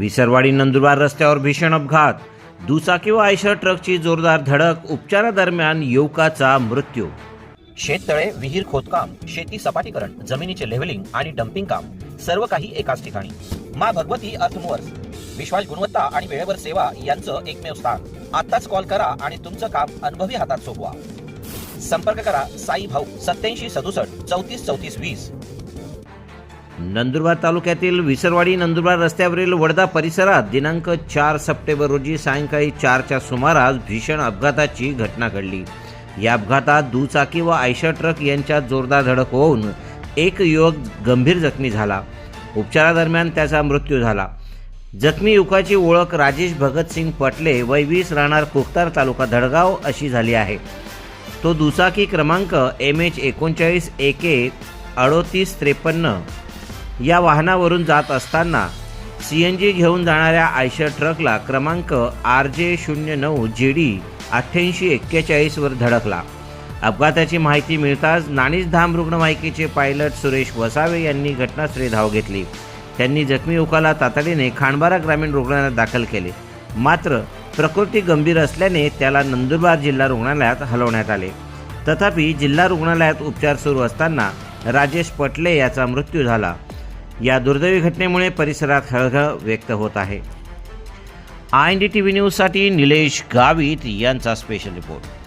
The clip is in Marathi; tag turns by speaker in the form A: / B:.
A: विसरवाडी नंदुरबार रस्त्यावर भीषण अपघात. दुचाकी व आयशर ट्रकची जोरदार धडक. उपचारादरम्यान युवकाचा मृत्यू.
B: शेततळे विहीर खोदकाम शेती सपाटीकरण जमिनीचे लेव्हलिंग आणि डम्पिंग काम सर्व काही एकाच ठिकाणी. मा भगवती अर्थमूव्हर्स विश्वास गुणवत्ता आणि वेळेवर सेवा यांचं एकमेव स्थान. आत्ताच कॉल करा आणि तुमचं काम अनुभवी हातात सोपवा. संपर्क करा साई भाऊ सत्याऐंशी सदुसष्ट चौतीस चौतीस वीस.
A: नंदुरबार तालुक्यातील विसरवाडी नंदुरबार रस्त्यावरील वडदा परिसरात दिनांक चार सप्टेंबर रोजी सायंकाळी चारच्या सुमारास भीषण अपघाताची घटना घडली. या अपघातात दुचाकी व आयशर ट्रक यांच्यात जोरदार धडक होऊन एक युवक गंभीर जखमी झाला. उपचारादरम्यान त्याचा मृत्यू झाला. जखमी युवकाची ओळख राजेश भगतसिंग पटले वय वीस राहणार कोकतार तालुका धडगाव अशी झाली आहे. तो दुचाकी क्रमांक एम एच एकोणचाळीस ए अडोतीस त्रेपन्न या वाहनावरून जात असताना सी एन जी घेऊन जाणाऱ्या आयशर ट्रकला क्रमांक आर जे शून्य नऊ जे डी अठ्ठ्याऐंशी एक्केचाळीसवर धडकला. अपघाताची माहिती मिळताच नाणीसधाम रुग्णवाहिकेचे पायलट सुरेश वसावे यांनी घटनास्थळी धाव घेतली. त्यांनी जखमी उकाला तातडीने खांडबारा ग्रामीण रुग्णालयात दाखल केले. मात्र प्रकृती गंभीर असल्याने त्याला नंदुरबार जिल्हा रुग्णालयात हलवण्यात आले. तथापि जिल्हा रुग्णालयात उपचार सुरू असताना राजेश पटले याचा मृत्यू झाला. या दुर्दैवी घटनेमुळे परिसरात हळहळ व्यक्त होत आहे. I N D T V न्यूजसाठी निलेश गावित यांचा स्पेशल रिपोर्ट